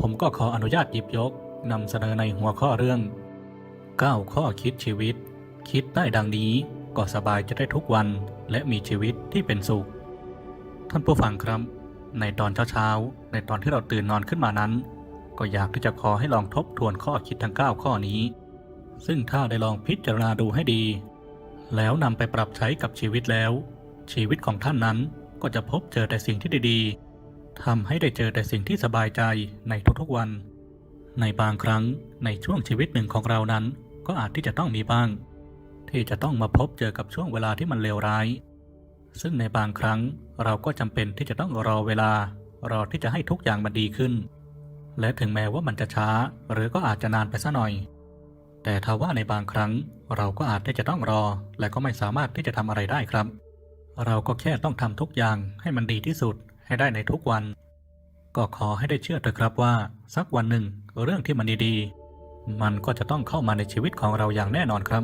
ผมก็ขออนุญาตหยิบยกนำเสนอในหัวข้อเรื่อง 9 ข้อคิดชีวิต คิดได้ดังนี้ก็สบายจะได้ทุกวันและมีชีวิตที่เป็นสุข ท่านผู้ฟังครับ ในตอนเช้าๆ ในตอนที่เราตื่นนอนขึ้นมานั้น ก็อยากที่จะขอให้ลองทบทวนข้อคิดทั้ง 9 ข้อนี้ ซึ่งถ้าได้ลองพิจารณาดูให้ดี แล้วนำไปปรับใช้กับชีวิตแล้ว ชีวิตของท่านนั้นก็จะพบเจอแต่สิ่งที่ดีๆ ทำให้ได้เจอแต่สิ่งที่สบายใจในทุกๆวัน ในบางครั้งในช่วงชีวิตหนึ่งของเรานั้น ก็อาจที่จะต้องมีบ้าง ที่จะต้องมาพบเจอกับช่วงเวลาที่มันเลวร้าย ซึ่งในบางครั้งเราก็จำเป็นที่จะต้องรอเวลา รอที่จะให้ทุกอย่างมันดีขึ้น และถึงแม้ว่ามันจะช้า หรือก็อาจจะนานไปสัหน่อย แต่ถ้าว่าในบางครั้ง เราก็อาจที่จะต้องรอ และก็ไม่สามารถที่จะทำอะไรได้ครับ เราก็แค่ต้องทำทุกอย่างให้มันดีที่สุด ให้ได้ในทุกวัน ก็ขอให้ได้เชื่อเถอะครับว่า สักวันหนึ่งเรื่องที่มันดีๆ มันก็จะต้องเข้ามาในชีวิตของเราอย่างแน่นอนครับ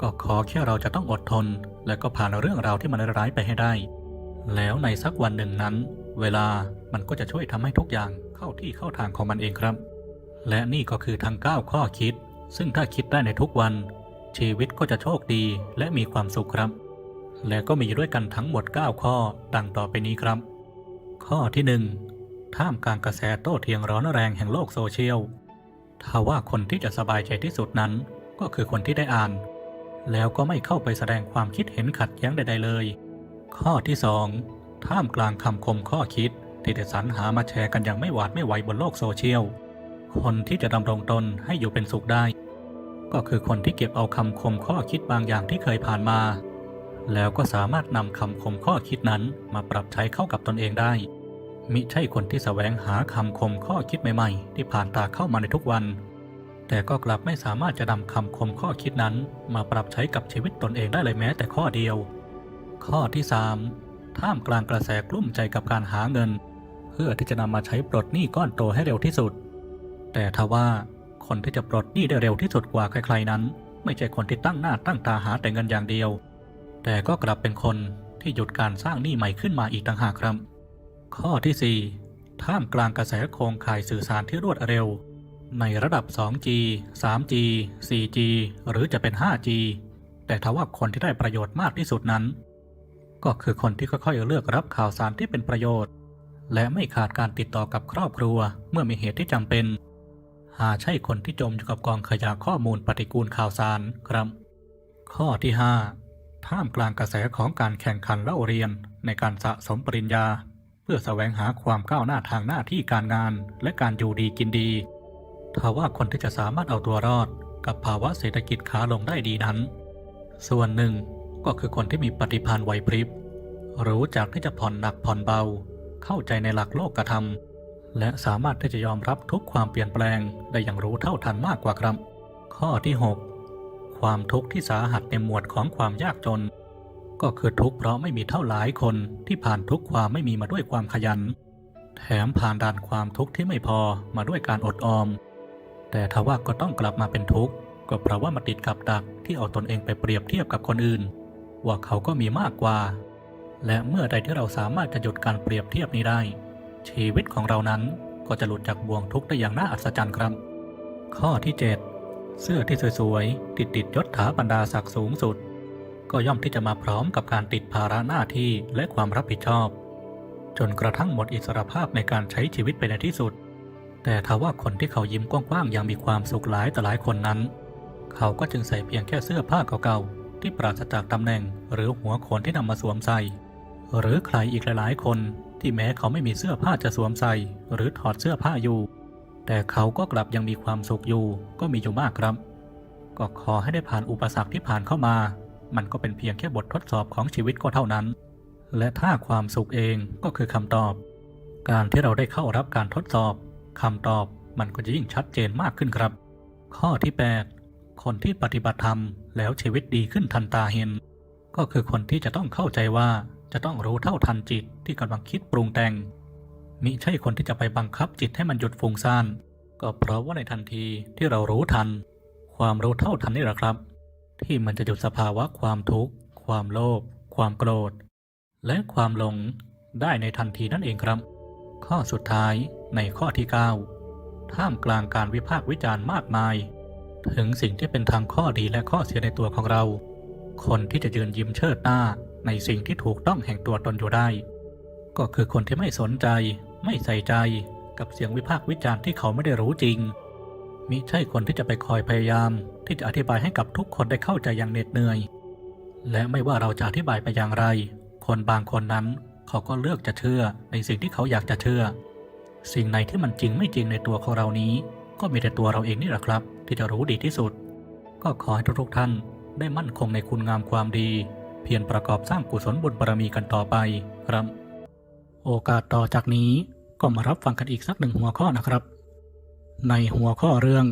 ก็ขอแค่เราจะต้องอดทน และก็ผ่านเรื่องราวที่มันร้ายไปให้ได้ แล้วในสักวันหนึ่งนั้น เวลามันก็จะช่วยทำให้ทุกอย่างเข้าที่เข้าทางของมันเองครับ และนี่ก็คือทั้ง9ข้อคิด ซึ่งถ้าคิดได้ในทุกวัน ชีวิตก็จะโชคดีและมีความสุขครับและก็มีด้วยกันทั้งหมด 9 ข้อดังต่อไปนี้ครับ ข้อที่1ท่ามกลางกระแสโต้เถียงร้อนแรงแห่งโลกโซเชียลถ้าว่าคนที่จะสบายใจที่สุดนั้นก็คือคนที่ได้อ่าน แล้วก็ไม่เข้าไปแสดงความคิดเห็นขัดแย้งใด ๆ เลย ข้อที่2ท่ามกลางคำคมข้อคิดที่ได้สรรหามาแชร์กันอย่างไม่หวาดไม่ไหวบนโลกโซเชียล คนที่จะดำรงตนให้อยู่เป็นสุขได้ ก็คือคนที่เก็บเอาคำคมข้อคิดบางอย่างที่เคยผ่านมา แล้วก็สามารถนำคำคมข้อคิดนั้นมาปรับใช้เข้ากับตนเองได้ มิใช่คนที่แสวงหาคำคมข้อคิดใหม่ๆ ที่ผ่านตาเข้ามาในทุกวัน แต่ก็กลับไม่สามารถจะนำคำคมข้อคิดนั้น มาปรับใช้กับชีวิตตนเองได้เลยแม้แต่ข้อเดียว ข้อที่ 3 ท่ามกลางกระแสกลุ้มใจกับการหาเงิน เพื่อที่จะนำมาใช้ปลดหนี้ก้อนโตให้เร็วที่สุด แต่ทว่าคนที่จะปลดหนี้ได้เร็วที่สุดกว่าใครๆนั้น ไม่ใช่คนที่ตั้งหน้าตั้งตาหาแต่เงินอย่างเดียว แต่ก็กลับเป็นคนที่หยุดการสร้างหนี้ใหม่ขึ้นมาอีกต่างหากครับ ข้อที่ 4 ท่ามกลางกระแสโครงข่ายสื่อสารที่รวดเร็ว ในระดับ 2G 3G 4G หรือจะเป็น 5G แต่ทว่าคนที่ได้ประโยชน์มากที่สุดนั้น ก็คือคนที่ค่อยๆเลือกรับข่าวสารที่เป็นประโยชน์ และไม่ขาดการติดต่อกับครอบครัวเมื่อมีเหตุที่จำเป็น หาใช่คนที่จมอยู่กับกองขยะข้อมูลปฏิกูลข่าวสารครับ ข้อที่ 5 ท่ามกลางกระแสของการแข่งขันเล่าเรียนในการสะสมปริญญา เพื่อแสวงหาความก้าวหน้าทางหน้าที่การงานและการอยู่ดีกินดีถ้าว่าคนที่จะสามารถเอาตัวรอดกับภาวะเศรษฐกิจขาลงได้ดีนั้น ส่วนหนึ่งก็คือคนที่มีปฏิภาณไหวพริบ รู้จักที่จะผ่อนหนักผ่อนเบา เข้าใจในหลักโลกธรรมและสามารถที่จะยอมรับทุกความเปลี่ยนแปลงได้อย่างรู้เท่าทันมากกว่าครับ ข้อที่ 6 ความทุกข์ที่สาหัสในหมวดของความยากจน ก็คือทุกข์เพราะไม่มีเท่าหลายคนที่ผ่านทุกความไม่มีมาด้วยความขยัน แถมผ่านด่านความทุกข์ที่ไม่พอมาด้วยการอดออม แต่ทว่าก็ต้องกลับมาเป็นทุกข์ก็เพราะว่ามาติดกับดักที่เอาตนเองไปเปรียบเทียบกับคนอื่น ว่าเขาก็มีมากกว่า และเมื่อใดที่เราสามารถจะหยุดการเปรียบเทียบนี้ได้ ชีวิตของเรานั้นก็จะหลุดจากบ่วงทุกข์ได้อย่างน่าอัศจรรย์ครับ ข้อที่ 7 เสื้อที่สวยๆ ติดติดยศถาบรรดาศักดิ์สูงสุด ก็ย่อมที่จะมาพร้อมกับการติดภาระหน้าที่และความรับผิดชอบ จนกระทั่งหมดอิสรภาพในการใช้ชีวิตไปในที่สุด แต่ถ้าว่าคนที่เขายิ้มกว้างๆอย่างมีความสุขหลายแต่หลายคนนั้น เขาก็จึงใส่เพียงแค่เสื้อผ้าเก่าๆ ที่ปราศจากตำแหน่ง หรือหัวโขนที่นำมาสวมใส่ หรือใครอีกหลายๆ คนที่แม้เขาไม่มีเสื้อผ้าจะสวมใส่ หรือถอดเสื้อผ้าอยู่ แต่เขาก็กลับยังมีความสุขอยู่ก็มีอยู่มากครับ ก็ขอให้ได้ผ่านอุปสรรคที่ผ่านเข้ามา มันก็เป็นเพียงแค่บททดสอบของชีวิตก็เท่านั้น และถ้าความสุขเองก็คือคำตอบ การที่เราได้เข้ารับการทดสอบคำตอบมันก็จะยิ่งชัดเจนมากขึ้นครับ ข้อที่ 8 คนที่ปฏิบัติธรรมแล้วชีวิตดีขึ้นทันตาเห็น ก็คือคนที่จะต้องเข้าใจว่าจะต้องรู้เท่าทันจิตที่กำลังคิดปรุงแต่ง มิใช่คนที่จะไปบังคับจิตให้มันหยุดฟุ้งซ่าน ก็เพราะว่าในทันทีที่เรารู้ทัน ความรู้เท่าทันนี่แหละครับ ที่มันจะหยุดสภาวะความทุกข์ ความโลภความโกรธ และความหลงได้ในทันทีนั่นเองครับ ข้อสุดท้ายในข้อที่ 9 ท่ามกลางการวิพากษ์วิจารณ์มากมาย ถึงสิ่งที่เป็นทางข้อดีและข้อเสียในตัวของเรา คนที่จะยืนยิ้มเชิดหน้าในสิ่งที่ถูกต้องแห่งตัวตนอยู่ได้ ก็คือคนที่ไม่สนใจ ไม่ใส่ใจกับเสียงวิพากษ์วิจารณ์ที่เขาไม่ได้รู้จริง มิใช่คนที่จะไปคอยพยายาม ที่จะอธิบายให้กับทุกคนได้เข้าใจอย่างเหน็ดเหนื่อย และไม่ว่าเราจะอธิบายไปอย่างไร คนบางคนนั้นเขาก็เลือกจะเชื่อในสิ่งที่เขาอยากจะเชื่อ สิ่งไหนที่มันจริงไม่จริงในตัวของเรานี้ ก็มีแต่ตัวเราเองนี่แหละครับ ที่จะรู้ดีที่สุด ก็ขอให้ทุกท่านได้มั่นคงในคุณงามความดี เพียรประกอบสร้างกุศลบุญบารมีกันต่อไปครับ โอกาสต่อจากนี้ก็มารับฟังกันอีกสักหนึ่งหัวข้อนะครับ ในหัวข้อเรื่อง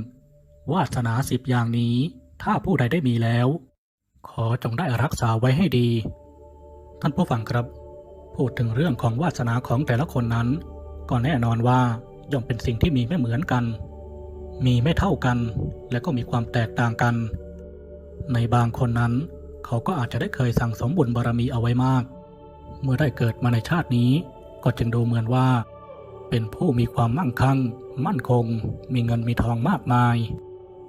วาสนาสิบอย่างนี้ ถ้าผู้ใดได้มีแล้ว ขอจงได้รักษาไว้ให้ดี ท่านผู้ฟังครับ พูดถึงเรื่องของวาสนาของแต่ละคนนั้น ก็แน่นอนว่าย่อมเป็นสิ่งที่มีไม่เหมือนกัน มีไม่เท่ากัน และก็มีความแตกต่างกัน ในบางคนนั้น เขาก็อาจจะได้เคยสั่งสมบุญบารมีเอาไว้มาก เมื่อได้เกิดมาในชาตินี้ ก็จึงดูเหมือนว่า เป็นผู้มีความมั่งคั่ง มั่นคง มีเงินมีทองมากมาย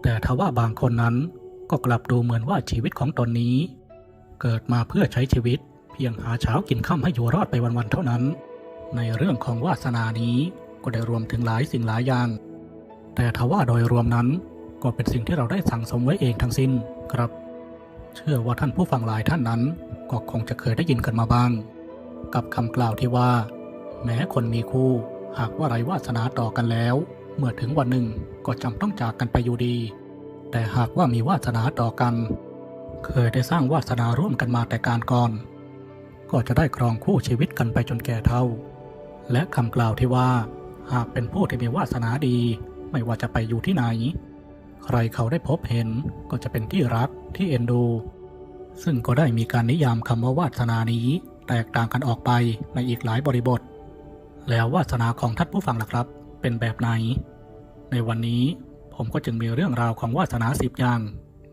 แต่ทว่าบางคนนั้นก็กลับดูเหมือนว่าชีวิตของตนนี้ เกิดมาเพื่อใช้ชีวิต เพียงหาเช้ากินข้าให้อยู่รอดไปวันๆเท่านั้น ในเรื่องของวาสนานี้ก็ได้รวมถึงหลายสิ่งหลายอย่าง แต่ทว่าโดยรวมนั้นก็เป็นสิ่งที่เราได้สั่งสมไว้เองทั้งสิ้นครับ เชื่อว่าท่านผู้ฟังหลายท่านนั้นก็คงจะเคยได้ยินกันมาบ้าง กับคำกล่าวที่ว่า แม้คนมีคู่ หากว่าไรวาสนาต่อกันแล้ว เมื่อถึงวันหนึ่งก็จำต้องจากกันไปอยู่ดี แต่หากว่ามีวาสนาต่อกัน เคยได้สร้างวาสนาร่วมกันมาแต่การก่อน ก็จะได้ครองคู่ชีวิตกันไปจนแก่เท่า และคำกล่าวที่ว่า หากเป็นผู้ที่มีวาสนาดี ไม่ว่าจะไปอยู่ที่ไหน ใครเขาได้พบเห็นก็จะเป็นที่รักที่เอ็นดู ซึ่งก็ได้มีการนิยามคำว่าวาสนานี้แตกต่างกันออกไปในอีกหลายบริบท แล้ววาสนาของท่านผู้ฟังล่ะครับ เป็นแบบไหน ในวันนี้ผมก็จึงมีเรื่องราวของวาสนาสิบอย่าง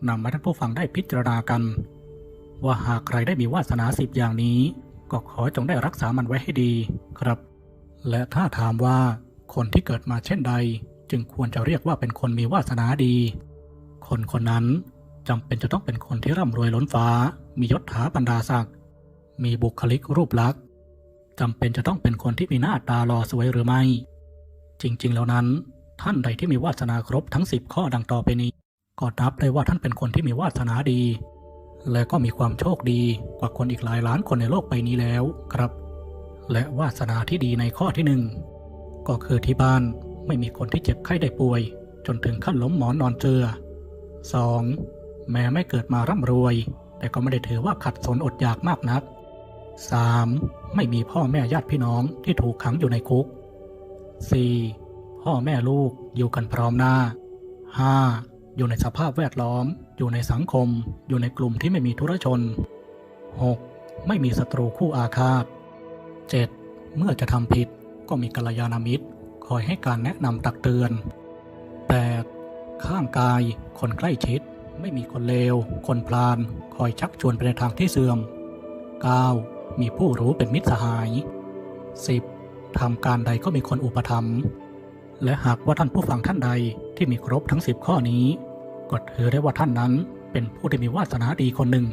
นำมาท่านผู้ฟังได้พิจารณากัน ว่าหากใครได้มีวาสนาสิบอย่างนี้ ก็ขอจงได้รักษามันไว้ให้ดีครับ และถ้าถามว่าคนที่เกิดมาเช่นใด จึงควรจะเรียกว่าเป็นคนมีวาสนาดี คนคนนั้นจำเป็นจะต้องเป็นคนที่ร่ำรวยล้นฟ้า มียศถาบรรดาศักดิ์มีบุคลิกรูปลักษณ์ จำเป็นจะต้องเป็นคนที่มีหน้าตาหล่อสวยหรือไม่ จริงๆ แล้วนั้น ท่านใดที่มีวาสนาครบทั้ง 10 ข้อดังต่อไปนี้ ก็นับได้ว่าท่านเป็นคนที่มีวาสนาดี และก็มีความโชคดีกว่าคนอีกหลายล้านคนในโลกใบนี้แล้วครับ และวาสนาที่ดีในข้อที่หนึ่งก็คือที่บ้านไม่มีคนที่เจ็บไข้ได้ป่วย จนถึงขั้นล้มหมอนนอนเจือ 2. แม้ไม่เกิดมาร่ำรวย แต่ก็ไม่ได้ถือว่าขัดสนอดอยากมากนัก 3. ไม่มีพ่อแม่ญาติพี่น้องที่ถูกขังอยู่ในคุก 4. พ่อแม่ลูกอยู่กันพร้อมหน้า 5. อยู่ในสภาพแวดล้อม อยู่ในสังคม อยู่ในกลุ่มที่ไม่มีธุรชน 6. ไม่มีศัตรูคู่อาฆาต 7. เมื่อจะทำผิดก็มีกัลยาณมิตร คอยให้การแนะนำตักเตือน 8. ข้างกาย คนใกล้ชิด ไม่มีคนเลว คนพลาน คอยชักชวนไปในทางที่เสื่อม 9. มีผู้รู้เป็นมิตรสหาย 10. ทำการใดก็มีคนอุปถัมภ์และหากว่าท่านผู้ฟังท่านใดที่มีครบทั้ง 10 ข้อนี้ ก็ถือได้ว่าท่านนั้นเป็นผู้ที่มีวาสนาดีคนหนึ่ง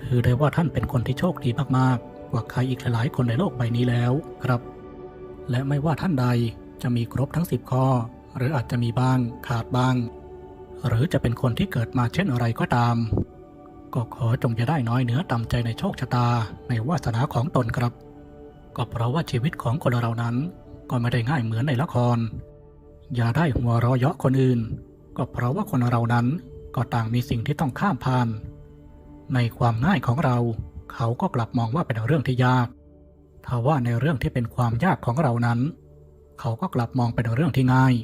ถือได้ว่าท่านเป็นคนที่โชคดีมากๆ กว่าใครอีกหลายๆ คนในโลกใบนี้แล้วครับ และไม่ว่าท่านใดจะมีครบทั้ง 10 ข้อ หรืออาจจะมีบ้างขาดบ้าง หรือจะเป็นคนที่เกิดมาเช่นอะไรก็ตาม ก็ขอจงอย่าได้น้อยเหนือต่ำใจในโชคชะตาในวาสนาของตนครับ ก็เพราะว่าชีวิตของคนเรานั้น ก็ไม่ได้ง่ายเหมือนในละคร อย่าได้หัวเราะเยาะคนอื่น ก็เพราะว่าคนเรานั้นก็ต่างมีสิ่งที่ต้องข้ามผ่าน ในความง่ายของเรา เขาก็กลับมองว่าเป็นเรื่องที่ยากถ้าว่าในเรื่องที่เป็นความยากของเรานั้น เขาก็กลับมองเป็นเรื่องที่ง่าย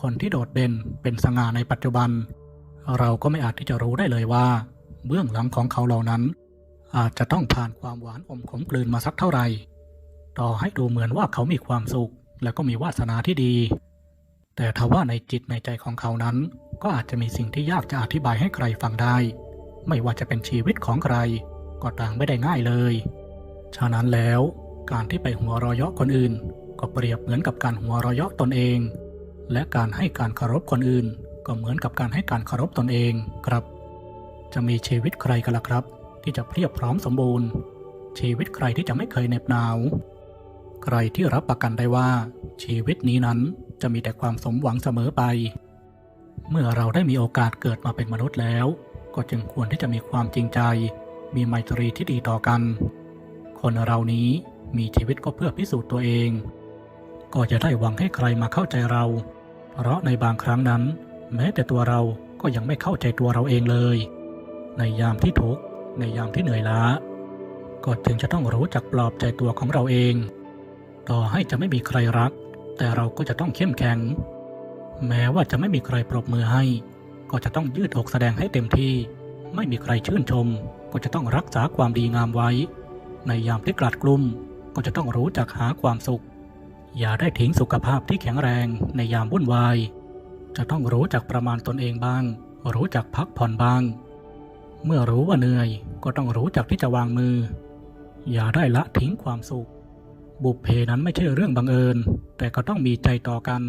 คนที่โดดเด่นเป็นสง่าในปัจจุบัน เราก็ไม่อาจที่จะรู้ได้เลยว่า เบื้องหลังของเขาเหล่านั้น อาจจะต้องผ่านความหวานอมขมกลืนมาสักเท่าไหร่ต่อให้ดูเหมือนว่าเขามีความสุข และก็มีวาสนาที่ดี แต่ทว่าในจิตในใจของเขานั้น ก็อาจจะมีสิ่งที่ยากจะอธิบายให้ใครฟังได้ ไม่ว่าจะเป็นชีวิตของใคร ก็ต่างไม่ได้ง่ายเลย ฉะนั้นแล้ว การที่ไปหัวเรอยาะคนอื่น ก็เปรียบเหมือนกับการหัวเรอยาะตนเอง และการให้การเคารพคนอื่น ก็เหมือนกับการให้การเคารพตนเองครับ จะมีชีวิตใครกันล่ะครับ ที่จะเพียบพร้อมสมบูรณ์ ชีวิตใครที่จะไม่เคยเหน็บหนาว ใครที่รับประกันได้ว่า ชีวิตนี้นั้นจะมีแต่ความสมหวังเสมอไป เมื่อเราได้มีโอกาสเกิดมาเป็นมนุษย์แล้ว ก็จึงควรที่จะมีความจริงใจ มีไมตรีที่ดีต่อกัน คนเรานี้มีชีวิตก็เพื่อพิสูจน์ตัวเอง ก็จะได้หวังให้ใครมาเข้าใจเรา เพราะในบางครั้งนั้น แม้แต่ตัวเราก็ยังไม่เข้าใจตัวเราเองเลย ในยามที่ทุกข์ ในยามที่เหนื่อยล้า ก็จึงจะต้องรู้จักปลอบใจตัวของเราเอง ต่อให้จะไม่มีใครรัก แต่เราก็จะต้องเข้มแข็ง แม้ว่าจะไม่มีใครปรบมือให้ ก็จะต้องยืดอกแสดงให้เต็มที่ ไม่มีใครชื่นชม ก็จะต้องรักษาความดีงามไว้ ในยามที่กลัดกลุ้มก็จะต้องรู้จักหาความสุข อย่าได้ทิ้งสุขภาพที่แข็งแรงในยามวุ่นวาย จะต้องรู้จักประมาณตนเองบ้าง รู้จักพักผ่อนบ้าง เมื่อรู้ว่าเหนื่อยก็ต้องรู้จักที่จะวางมือ อย่าได้ละทิ้งความสุข บุพเพนั้นไม่ใช่เรื่องบังเอิญ แต่ก็ต้องมีใจต่อกัน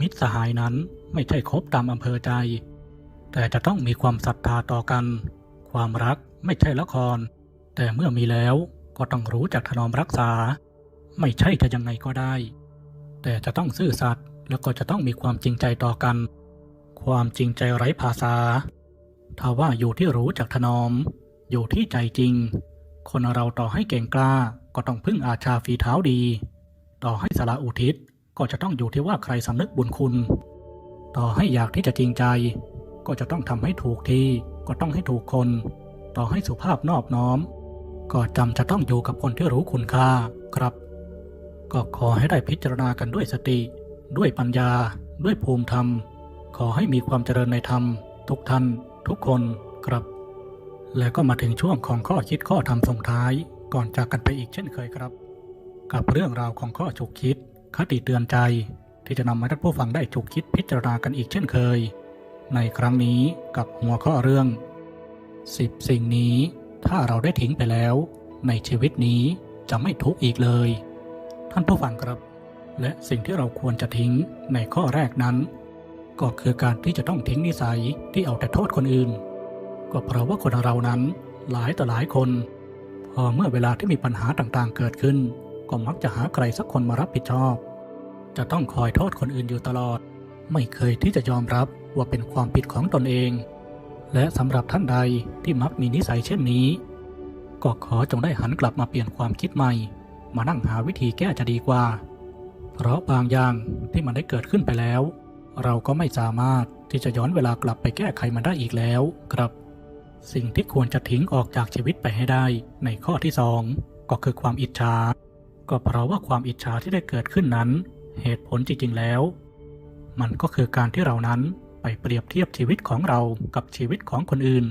มิตรสหายนั้นไม่ใช่คบตามอำเภอใจ แต่จะต้องมีความศรัทธาต่อกัน ความรักไม่ใช่ละคร แต่เมื่อมีแล้วก็ต้องรู้จักถนอมรักษา ไม่ใช่จะยังไงก็ได้ แต่จะต้องซื่อสัตย์แล้วก็จะต้องมีความจริงใจต่อกัน ความจริงใจไร้ภาษา ถ้าว่าอยู่ที่รู้จักถนอม อยู่ที่ใจจริง คนเราต่อให้เก่งกล้าก็ต้องพึ่งอาชาฝีเท้าดี ต่อให้สละอุทิศก็จะต้องอยู่ที่ว่าใครสำนึกบุญคุณ ต่อให้อยากที่จะจริงใจ ก็จะต้องทำให้ถูกที่ก็ต้องให้ถูกคน ต่อให้สุภาพนอบน้อม ก็จำจะต้องอยู่กับคนที่รู้คุณค่าครับ ก็ขอให้ได้พิจารณากันด้วยสติ ด้วยปัญญา ด้วยภูมิธรรม ขอให้มีความเจริญในธรรม ทุกท่าน ทุกคนครับ และก็มาถึงช่วงของข้อคิดข้อธรรมส่งท้ายก่อนจากกันไปอีกเช่นเคยครับ กับเรื่องราวของข้อฉุกคิด คติเตือนใจ ที่จะนำมาให้ท่านผู้ฟังได้ฉุกคิดพิจารณากันอีกเช่นเคย ในครั้งนี้กับหัวข้อเรื่อง 10 สิ่งนี้ถ้าเราได้ทิ้งไปแล้ว ในชีวิตนี้จะไม่ทุกข์อีกเลย ท่านผู้ฟังครับ และสิ่งที่เราควรจะทิ้งในข้อแรกนั้น ก็คือการที่จะต้องทิ้งนิสัยที่เอาแต่โทษคนอื่น ก็เพราะว่าคนเรานั้นหลายต่อหลายคน พอเมื่อเวลาที่มีปัญหาต่างๆเกิดขึ้น ก็มักจะหาใครสักคนมารับผิดชอบ จะต้องคอยโทษคนอื่นอยู่ตลอด ไม่เคยที่จะยอมรับว่าเป็นความผิดของตนเอง และสำหรับท่านใดที่มักมีนิสัยเช่นนี้ ก็ขอจงได้หันกลับมาเปลี่ยนความคิดใหม่ มานั่งหาวิธีแก้จะดีกว่า เพราะบางอย่างที่มันได้เกิดขึ้นไปแล้ว เราก็ไม่สามารถที่จะย้อนเวลากลับไปแก้ไขมันได้อีกแล้วครับ สิ่งที่ควรจะทิ้งออกจากชีวิตไปให้ได้ ในข้อที่สองก็คือความอิจฉาก็เพราะว่าความอิจฉาที่ได้เกิดขึ้นนั้น เหตุผลจริงๆแล้ว มันก็คือการที่เรานั้นไปเปรียบเทียบชีวิตของเรากับชีวิตของคนอื่น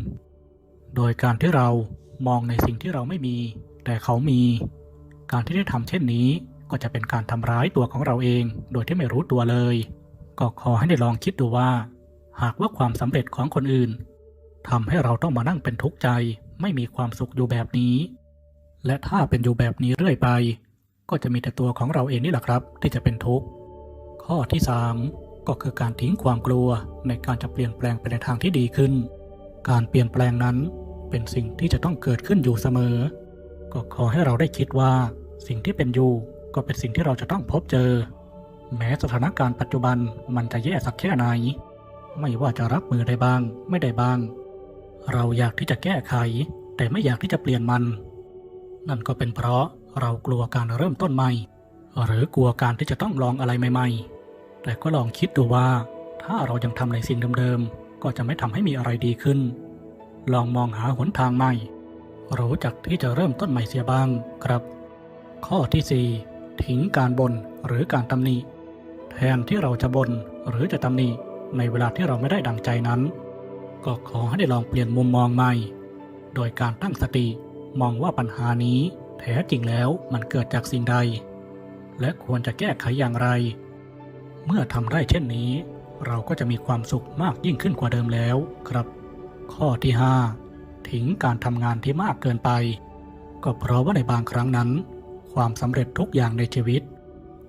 โดยการที่เรามองในสิ่งที่เราไม่มี แต่เขามี การที่ได้ทำเช่นนี้ก็จะเป็นการทำร้ายตัวของเราเอง โดยที่ไม่รู้ตัวเลย ก็ขอให้ได้ลองคิดดูว่า หากว่าความสำเร็จของคนอื่นทำให้เราต้องมานั่งเป็นทุกข์ใจ ไม่มีความสุขอยู่แบบนี้ และถ้าเป็นอยู่แบบนี้เรื่อยไป ก็จะมีแต่ตัวของเราเองนี่แหละครับ ที่จะเป็นทุกข์ ข้อที่สามก็คือการทิ้งความกลัวในการจะเปลี่ยนแปลงไปในทางที่ดีขึ้น การเปลี่ยนแปลงนั้นเป็นสิ่งที่จะต้องเกิดขึ้นอยู่เสมอ ก็ขอให้เราได้คิดว่า สิ่งที่เป็นอยู่ก็เป็นสิ่งที่เราจะต้องพบเจอ แม้สถานการณ์ปัจจุบันมันจะแย่สักแค่ไหน ไม่ว่าจะรับมือได้บ้าง ไม่ได้บ้าง เราอยากที่จะแก้ไข แต่ไม่อยากที่จะเปลี่ยนมัน นั่นก็เป็นเพราะเรากลัวการเริ่มต้นใหม่ หรือกลัวการที่จะต้องลองอะไรใหม่ ๆ แต่ก็ลองคิดดูว่า ถ้าเรายังทำในสิ่งเดิมๆ ก็จะไม่ทำให้มีอะไรดีขึ้น ลองมองหาหนทางใหม่ รู้จักที่จะเริ่มต้นใหม่เสียบ้างครับ ข้อที่ 4 ทิ้งการบน่นหรือการตำหนิ แทนที่เราจะบน่นหรือจะตำหนิในเวลาที่เราไม่ได้ดังใจนั้น ก็ขอให้ได้ลองเปลี่ยนมุมมองใหม่ โดยการตั้งสติมองว่าปัญหานี้แท้จริงแล้วมันเกิดจากสิ่งใด และควรจะแก้ไขอย่างไร เมื่อทำได้เช่นนี้ เราก็จะมีความสุขมากยิ่งขึ้นกว่าเดิมแล้วครับ ข้อที่5ทิ้งการทำงานที่มากเกินไป ก็เพราะว่าในบางครั้งนั้น ความสำเร็จทุกอย่างในชีวิต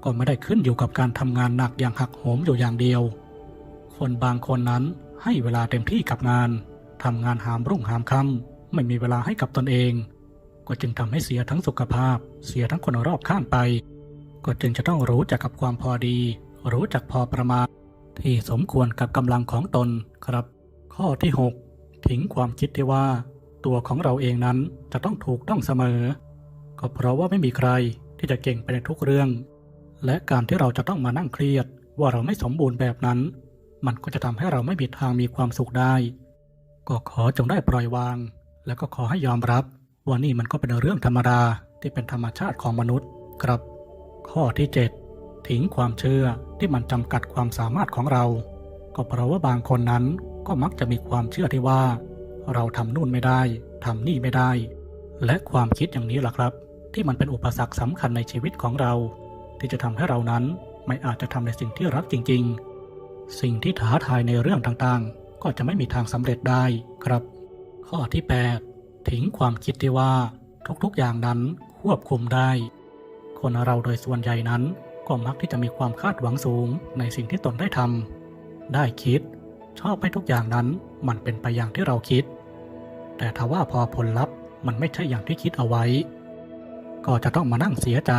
ก็ไม่ได้ขึ้นอยู่กับการทำงานหนักอย่างหักโหมอยู่อย่างเดียว คนบางคนนั้นให้เวลาเต็มที่กับงานทำงานหามรุ่งหามค่ำไม่มีเวลาให้กับตนเอง ก็จึงทำให้เสียทั้งสุขภาพ เสียทั้งคนรอบข้างไป ก็จึงจะต้องรู้จักกับความพอดี รู้จักพอประมาณ ที่สมควรกับกำลังของตนครับ ข้อที่ 6 ทิ้งความคิดที่ว่า ตัวของเราเองนั้นจะต้องถูกต้องเสมอ ก็เพราะว่าไม่มีใครที่จะเก่งไปในทุกเรื่อง และการที่เราจะต้องมานั่งเครียดว่าเราไม่สมบูรณ์แบบนั้น มันก็จะทำให้เราไม่มีทางมีความสุขได้ ก็ขอจงได้ปล่อยวาง แล้วก็ขอให้ยอมรับว่านี่มันก็เป็นเรื่องธรรมดาที่เป็นธรรมชาติของมนุษย์ครับ ข้อที่ 7 ทิ้งความเชื่อที่มันจำกัดความสามารถของเรา ก็เพราะว่าบางคนนั้นก็มักจะมีความเชื่อที่ว่า เราทำนู่นไม่ได้ทำนี่ไม่ได้ และความคิดอย่างนี้แหละครับ ที่มันเป็นอุปสรรคสำคัญในชีวิตของเรา ที่จะทำให้เรานั้นไม่อาจจะทำในสิ่งที่รักจริง ๆ สิ่งที่ท้าทายในเรื่องต่างๆ ก็จะไม่มีทางสำเร็จได้ครับ ข้อที่ 8 ทิ้งความคิดที่ว่าทุกๆอย่างนั้นควบคุมได้ คนเราโดยส่วนใหญ่นั้นก็มักที่จะมีความคาดหวังสูงในสิ่งที่ตนได้ทำได้คิด ชอบให้ทุกอย่างนั้นมันเป็นไปอย่างที่เราคิด แต่ถ้าว่าพอผลลัพธ์มันไม่ใช่อย่างที่คิดเอาไว้ ก็จะต้องมานั่งเสียใจ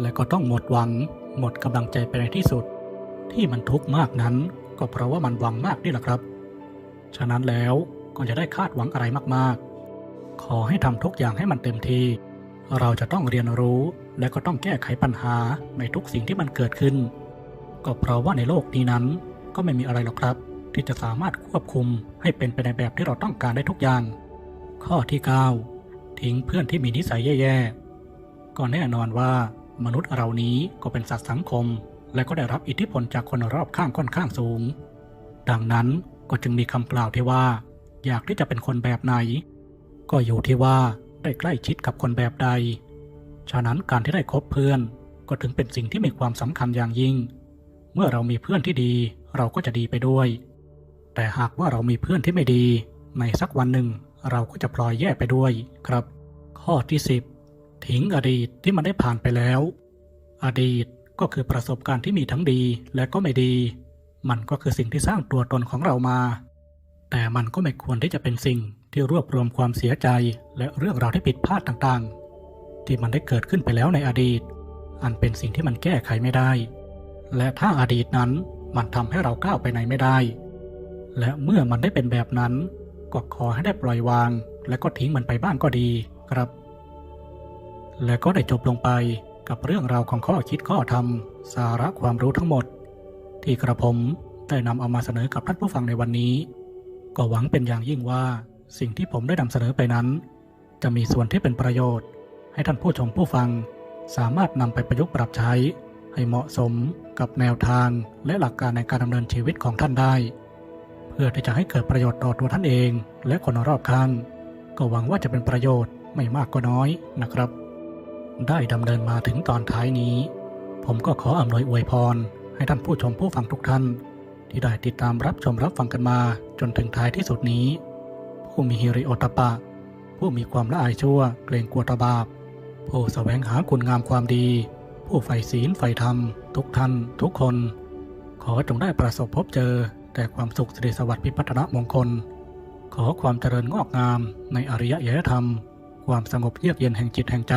และก็ต้องหมดหวัง หมดกำลังใจไปในที่สุด ที่มันทุกข์มากนั้น ก็เพราะว่ามันหวังมากนี่แหละครับ ฉะนั้นแล้วก็จะได้คาดหวังอะไรมากๆ ขอให้ทำทุกอย่างให้มันเต็มที่ เราจะต้องเรียนรู้และก็ต้องแก้ไขปัญหาในทุกสิ่งที่มันเกิดขึ้น ก็เพราะว่าในโลกนี้นั้นก็ไม่มีอะไรหรอกครับ ที่จะสามารถควบคุมให้เป็นไปในแบบที่เราต้องการได้ทุกอย่าง ข้อที่ 9 ทิ้งเพื่อนที่มีนิสัยแย่ๆก็แน่นอนว่า มนุษย์เรานี้ก็เป็นสัตว์สังคม และก็ได้รับอิทธิพลจากคนรอบข้างค่อนข้างสูง ดังนั้นก็จึงมีคำกล่าวที่ว่า อยากที่จะเป็นคนแบบไหน ก็อยู่ที่ว่าได้ใกล้ชิดกับคนแบบใด ฉะนั้นการที่ได้คบเพื่อน ก็ถึงเป็นสิ่งที่มีความสำคัญอย่างยิ่ง เมื่อเรามีเพื่อนที่ดีเราก็จะดีไปด้วย แต่หากว่าเรามีเพื่อนที่ไม่ดี ในสักวันหนึ่งเราก็จะพลอยแย่ไปด้วยครับ ข้อที่ 10 ทิ้งอดีตที่มันได้ผ่านไปแล้ว อดีตก็คือประสบการณ์ที่มีทั้งดีและก็ไม่ดี มันก็คือสิ่งที่สร้างตัวตนของเรามา แต่มันก็ไม่ควรที่จะเป็นสิ่งที่รวบรวมความเสียใจและเรื่องราวที่ผิดพลาดต่างๆ ที่มันได้เกิดขึ้นไปแล้วในอดีต อันเป็นสิ่งที่มันแก้ไขไม่ได้ และถ้าอดีตนั้นมันทำให้เราก้าวไปไหนไม่ได้ และเมื่อมันได้เป็นแบบนั้น ก็ขอให้ได้ปล่อยวาง และก็ทิ้งมันไปบ้างก็ดีครับ และก็ได้จบลงไปกับเรื่องราวของข้อคิดข้อธรรม สาระความรู้ทั้งหมด ที่กระผมได้นำเอามาเสนอกับท่านผู้ฟังในวันนี้ ก็หวังเป็นอย่างยิ่งว่าสิ่งที่ผมได้นำเสนอไปนั้น จะมีส่วนที่เป็นประโยชน์ ให้ท่านผู้ชมผู้ฟัง สามารถนำไปประยุกต์ปรับใช้ ให้เหมาะสมกับแนวทางและหลักการในการดำเนินชีวิตของท่านได้ เพื่อที่จะให้เกิดประโยชน์ต่อตัวท่านเอง และคนรอบข้าง ก็หวังว่าจะเป็นประโยชน์ไม่มากก็น้อยนะครับ ได้ดำเนินมาถึงตอนท้ายนี้ ผมก็ขออำนวยอวยพร ให้ท่านผู้ชมผู้ฟังทุกท่าน ที่ได้ติดตามรับชมรับฟังกันมาจนถึงท้ายที่สุดนี้ ผู้มีฮิริโอตปปะผู้มีความละอายชั่ว เกรงกลัวตบาปผู้แสวงหาคุณงามความดี ผู้ใฝ่ศีลใฝ่ธรรม ทุกท่าน ทุกคน ขอจงได้ประสบพบเจอ แต่ความสุขสิริสวัสดิ์พิพัฒนมงคล ขอความเจริญงอกงามในอริยยธรรม ความสงบเยือกเย็นแห่งจิตแห่งใจ